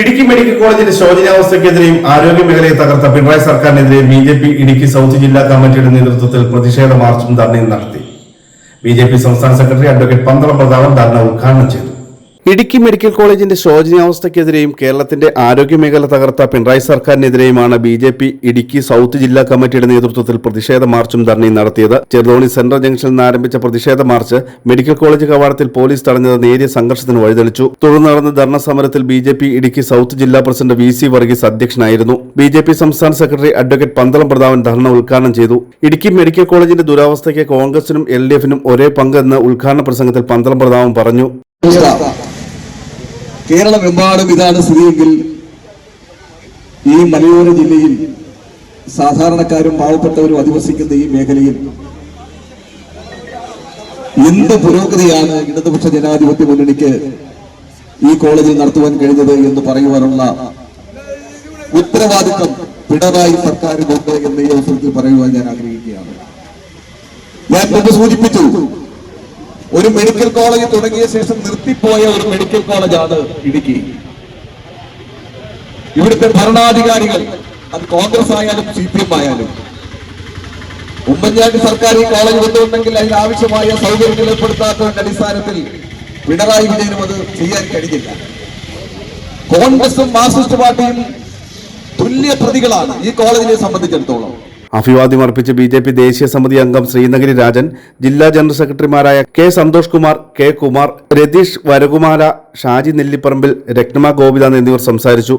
Idukki medical കോളേജിന്റെ ശോചനീയാവസ്ഥയ്ക്കെതിരെയും ആരോഗ്യ മേഖലയെ തകർത്ത പിണറായി സർക്കാരിനെതിരെ B J P Idukki south ജില്ലാ കമ്മിറ്റിയുടെ നേതൃത്വത്തിൽ പ്രതിഷേധ മാർച്ചും ധർണയും നടത്തി. ബി ജെ പി സംസ്ഥാന സെക്രട്ടറി അഡ്വക്കേറ്റ് പന്തളം പ്രതാപൻ ധർണ ഉദ്ഘാടനം ചെയ്തു. ഇടുക്കി മെഡിക്കൽ കോളേജിന്റെ ശോചനീയാവസ്ഥയ്ക്കെതിരെയും കേരളത്തിന്റെ ആരോഗ്യമേഖല തകർത്ത Pinarayi സർക്കാരിനെതിരെയുമാണ് B J P Idukki south ജില്ലാ കമ്മിറ്റിയുടെ നേതൃത്വത്തിൽ പ്രതിഷേധ മാർച്ചും ധർണയും നടത്തിയത്. ചെറുതോണി സെൻട്രൽ ജംഗ്ഷനിൽ നിന്ന് ആരംഭിച്ച പ്രതിഷേധ മാർച്ച് മെഡിക്കൽ കോളേജ് കവാടത്തിൽ പോലീസ് തടഞ്ഞത് നേരിയ സംഘർഷത്തിന് വഴിതെളിച്ചു. തുടർന്ന് നടന്ന ധർണ സമരത്തിൽ B J P Idukki south ജില്ലാ പ്രസിഡന്റ് വി സി വർഗീസ് അധ്യക്ഷനായിരുന്നു. ബി ജെ പി സംസ്ഥാന സെക്രട്ടറി അഡ്വക്കേറ്റ് പന്തളം പ്രതാപൻ ധർണ ഉദ്ഘാടനം ചെയ്തു. ഇടുക്കി മെഡിക്കൽ കോളേജിന്റെ ദുരാവസ്ഥയ്ക്ക് കോൺഗ്രസിനും എൽ ഡി എഫിനും ഒരേ പങ്കെന്ന് ഉദ്ഘാടന പ്രസംഗത്തിൽ പന്തളം പ്രതാപൻ പറഞ്ഞു. കേരളമെമ്പാടും ഇതാണ് സ്ഥിതിയെങ്കിൽ ഈ മലയോര ജില്ലയിൽ സാധാരണക്കാരും പാവപ്പെട്ടവരും അധിവസിക്കുന്ന ഈ മേഖലയിൽ എന്ത് പുരോഗതിയാണ് ഇടതുപക്ഷ ജനാധിപത്യ മുന്നണിക്ക് ഈ കോളേജിൽ നടത്തുവാൻ കഴിഞ്ഞത് എന്ന് പറയുവാനുള്ള ഉത്തരവാദിത്വം പിണറായി സർക്കാരിനുണ്ട് എന്ന് ഈ അവസരത്തിൽ പറയുവാൻ ഞാൻ ആഗ്രഹിക്കുകയാണ്. ഞാൻ മുമ്പ് സൂചിപ്പിച്ചു ഒരു മെഡിക്കൽ കോളേജ് തുടങ്ങിയ ശേഷം നിർത്തിപ്പോയ ഒരു മെഡിക്കൽ കോളേജാണ് ഇടുക്കി. ഇവിടുത്തെ ഭരണാധികാരികൾ അത് കോൺഗ്രസ് ആയാലും സി പി എം ആയാലും. ഉമ്മൻചാണ്ടി സർക്കാർ ഈ കോളേജ് കൊണ്ടുവന്നെങ്കിൽ അതിനാവശ്യമായ സൗകര്യങ്ങൾ ഏർപ്പെടുത്താത്തതിന്റെ അടിസ്ഥാനത്തിൽ പിണറായി വിജയനും അത് ചെയ്യാൻ കഴിഞ്ഞില്ല. കോൺഗ്രസും മാർക്സിസ്റ്റ് പാർട്ടിയും തുല്യ പ്രതികളാണ് ഈ കോളേജിനെ സംബന്ധിച്ചിടത്തോളം. അഭിവാദ്യം അർപ്പിച്ച് ബി ജെ പി ദേശീയ സമിതി അംഗം ശ്രീനഗിരി രാജൻ ജില്ലാ ജനറൽ സെക്രട്ടറിമാരായ കെ സന്തോഷ് കുമാർ കെ കുമാർ രതീഷ് വരകുമാര ഷാജി നെല്ലിപ്പറമ്പിൽ രത്നമ ഗോപിനാഥ് എന്നിവർ സംസാരിച്ചു.